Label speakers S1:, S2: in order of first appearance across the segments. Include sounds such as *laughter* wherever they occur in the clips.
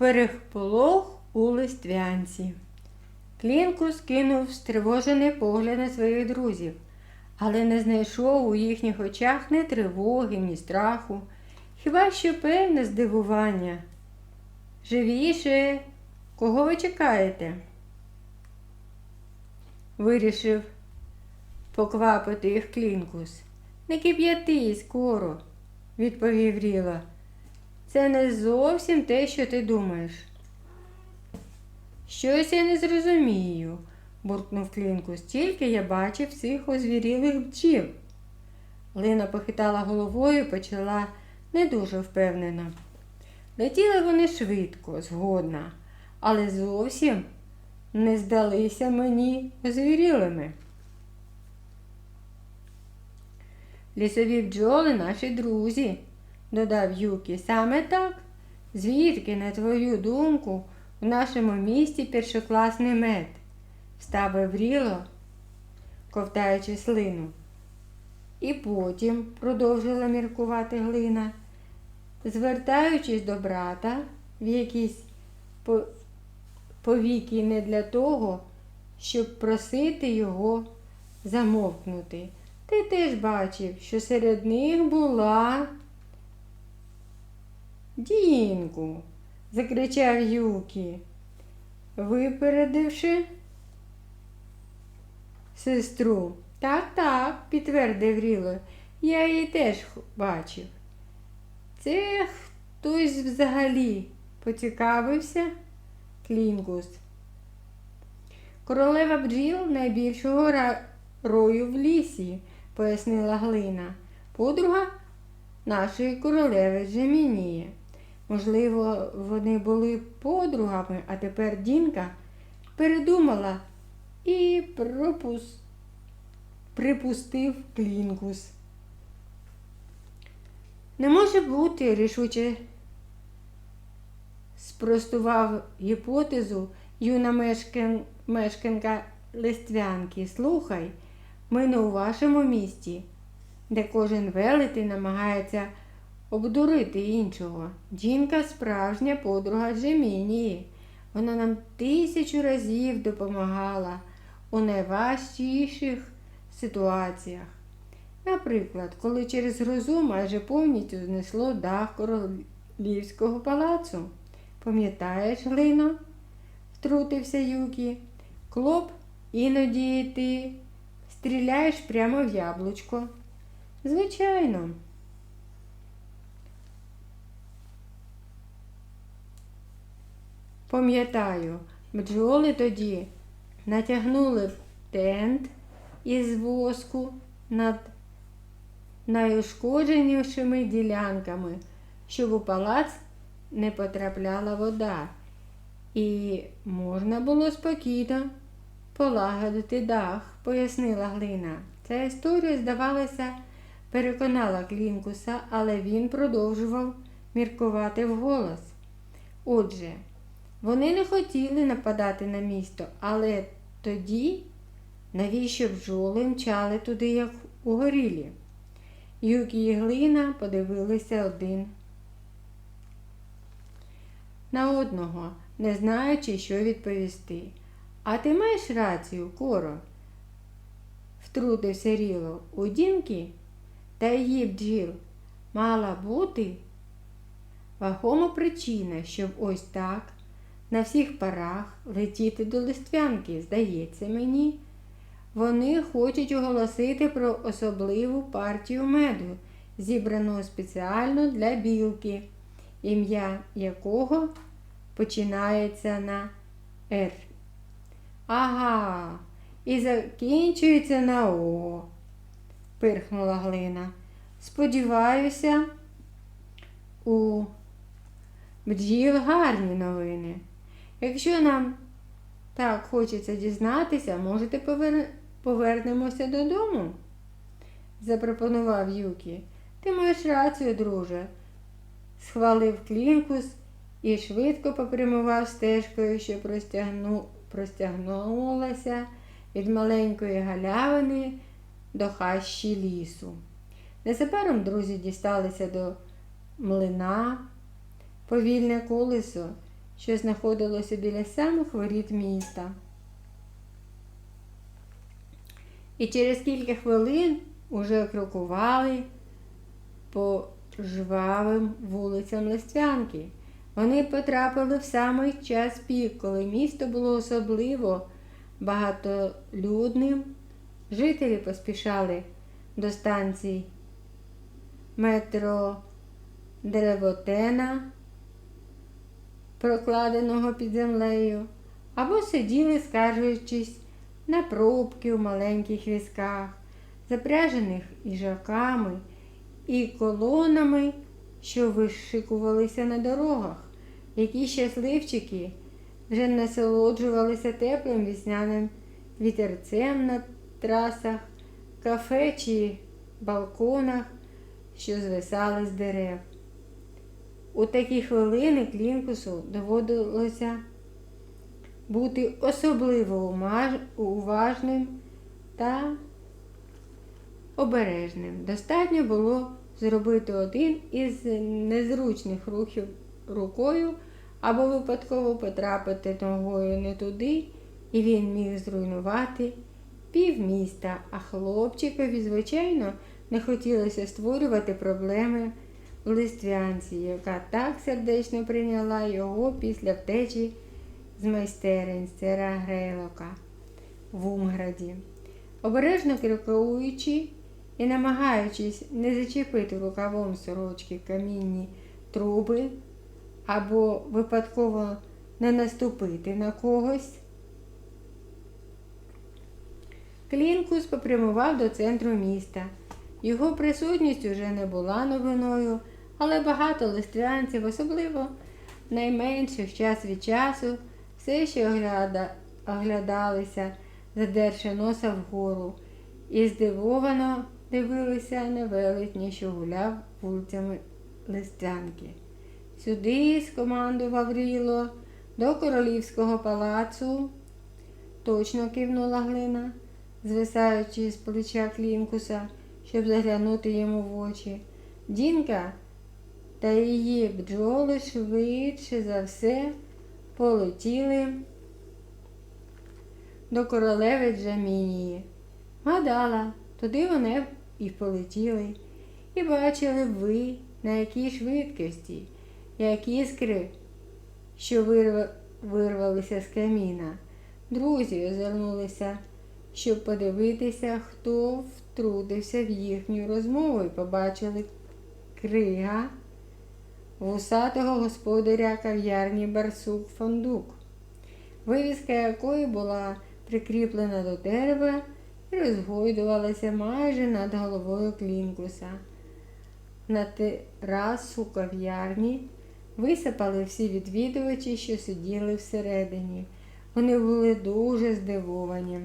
S1: переполох у листвянці. Клінкус кинув стривожений погляд на своїх друзів, але не знайшов у їхніх очах ні тривоги, ні страху, хіба що певне здивування. Живіше, кого ви чекаєте? Вирішив поквапити їх клінкус. Не кип'яти скоро, відповів Ріла. Це не зовсім те, що ти думаєш. Щось я не зрозумію, буркнув Клінкус. Тільки я бачив цих озвірілих бджіл. Лина похитала головою і почала не дуже впевнено. Летіли вони швидко, згодна, але зовсім не здалися мені озвірілими. Лісові бджоли наші друзі, додав Юкі. Саме так. Звідки, на твою думку, в нашому місті першокласний мед? Ставив Ріло, ковтаючи слину. І потім, продовжила міркувати глина, звертаючись до брата в якісь по- повіки не для того, щоб просити його замовкнути. Ти теж бачив, що серед них була. Дінку, закричав Юкі, випередивши сестру. Так, так, підтвердив Ріло, я її теж бачив. Це хтось взагалі поцікавився Клінгус. Королева бджіл найбільшого рою в лісі, пояснила Глина. Подруга нашої королеви Джемінії. Можливо, вони були подругами, а тепер Дінка передумала і пропус... припустив Клінгус. Не може бути, рішуче спростував гіпотезу юна мешкан... мешканка Листвянки. Слухай, ми не у вашому місті, де кожен велетень намагається обдурити іншого. Жінка справжня подруга Джемінії. Вона нам тисячу разів допомагала у найважчіших ситуаціях. Наприклад, коли через грозу майже повністю знесло дах королівського палацу. Пам'ятаєш, Глино? втрутився Юкі. Клоп, іноді ти стріляєш прямо в яблучко. Звичайно. Пам'ятаю, бджоли тоді натягнули тент із воску над найушкодженішими ділянками, щоб у палац не потрапляла вода, і можна було спокійно полагодити дах, пояснила Глина. Ця історія, здавалося, переконала Клінкуса, але він продовжував міркувати вголос. Отже, вони не хотіли нападати на місто, але тоді навіщо бджоли мчали туди, як угорілі? Юкі і Глина подивилися один на одного, не знаючи, що відповісти. А ти маєш рацію, Коро? втрутився Ріло. У Дінки та її бджіл мала бути вагома причина, щоб ось так на всіх парах летіти до листвянки, здається мені. Вони хочуть оголосити про особливу партію меду, зібрану спеціально для білки, ім'я якого починається на Р. Ага, і закінчується на О, пирхнула Глина. Сподіваюся, у бджіл гарні новини. Якщо нам так хочеться дізнатися, можете повер... повернемося додому? запропонував Юкі. Ти маєш рацію, друже, схвалив Клінкус і швидко попрямував стежкою, що простягну... простягнулася від маленької галявини до хащі лісу. Незабаром друзі дісталися до млина, повільне колесо, що знаходилося біля самих воріт міста. І через кілька хвилин уже крокували по жвавим вулицям Листвянки. Вони потрапили в самий час пік, коли місто було особливо багатолюдним. Жителі поспішали до станцій метро Деревотена, прокладеного під землею, або сиділи, скаржуючись на пробки у маленьких візках, запряжених іжаками і колонами, що вишикувалися на дорогах. Які щасливчики вже насолоджувалися теплим вісняним вітерцем на трасах, кафе чи балконах, що звисали з дерев. У такі хвилини Клінкусу доводилося бути особливо уважним та обережним. Достатньо було зробити один із незручних рухів рукою або випадково потрапити ногою не туди, і він міг зруйнувати півміста, а хлопчикові, звичайно, не хотілося створювати проблеми листвянці, яка так сердечно прийняла його після втечі з майстерень сера Грейлока в Умграді. Обережно крокуючи і намагаючись не зачепити рукавом сорочки камінні труби або випадково не наступити на когось, Клінкус попрямував до центру міста. Його присутність уже не була новиною, але багато листвянців, особливо найменших час від часу, все ще огляда... оглядалися, задерши носа вгору, і здивовано дивилися на велетні, що гуляв вулицями листвянки. Сюди скомандував Ріло до королівського палацу, точно кивнула глина, звисаючи з плеча Клінкуса, щоб заглянути йому в очі. Дінка та її бджоли швидше за все полетіли до королеви Джамінії. Гадала, туди вони і полетіли, і бачили ви, на якій швидкості, як іскри, що вирвалися з каміна. Друзі озирнулися, щоб подивитися, хто втрутився в їхню розмову і побачили крига вусатого господаря кав'ярні Барсук Фондук, вивіска якої була прикріплена до дерева і розгойдувалася майже над головою Клінкуса. На терасу кав'ярні висипали всі відвідувачі, що сиділи всередині. Вони були дуже здивовані.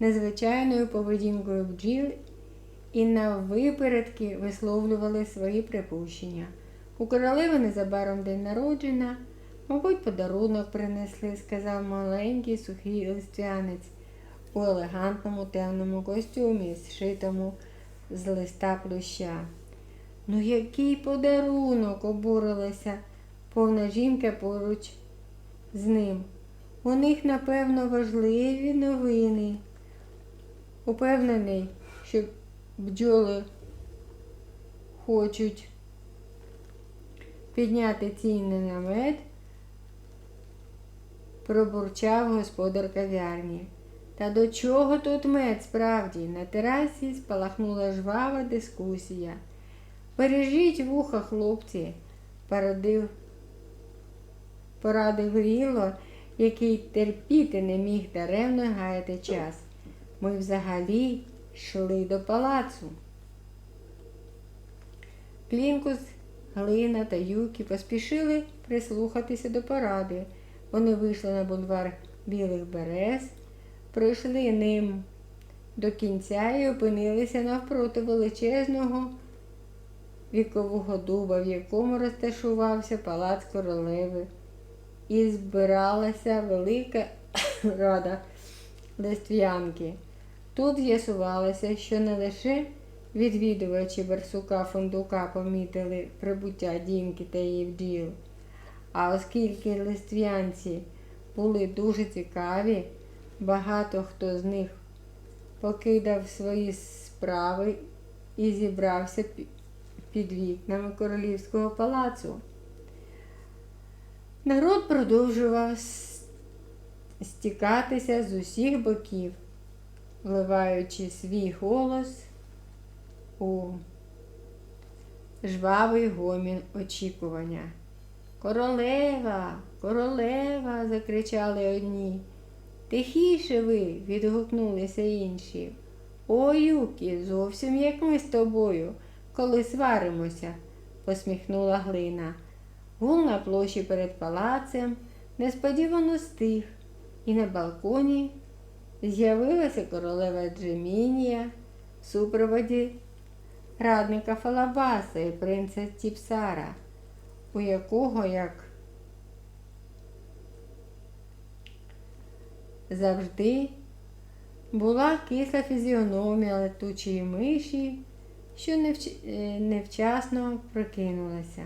S1: Незвичайною поведінкою бджіл і на випередки висловлювали свої припущення. У королеви незабаром день народження, мабуть, подарунок принесли, сказав маленький сухий листянець у елегантному темному костюмі, зшитому з листа плюща. Ну, який подарунок, обурилася повна жінка поруч з ним. У них, напевно, важливі новини. Упевнений, що бджоли хочуть підняти ціни на мед, пробурчав господар кав'ярні. Та до чого тут мед справді? На терасі спалахнула жвава дискусія. Бережіть вуха, хлопці, порадив, порадив Гріло, який терпіти не міг даремно гаяти час. Ми взагалі йшли до палацу. Клінкус, Глина та Юкі поспішили прислухатися до поради. Вони вийшли на бульвар білих берез, пройшли ним до кінця і опинилися навпроти величезного вікового дуба, в якому розташувався палац королеви. І збиралася велика *coughs* рада листв'янки. Тут з'ясувалося, що не лише відвідувачі Барсука Фундука помітили прибуття Дімки та її бджіл. А оскільки листвянці були дуже цікаві, багато хто з них покидав свої справи і зібрався під вікнами королівського палацу. Народ продовжував стікатися з усіх боків, вливаючи свій голос у жвавий гомін очікування. Королева, королева. закричали одні. Тихіше ви, відгукнулися інші. Ой, Юкі, зовсім як ми з тобою, коли сваримося, посміхнула глина. Гул на площі перед палацем несподівано стих, і на балконі з'явилася королева Джемінія в супроводі радника Фалабаса і принца Тіпсара, у якого, як завжди, була кисла фізіономія летучої миші, що е, невчасно прокинулася.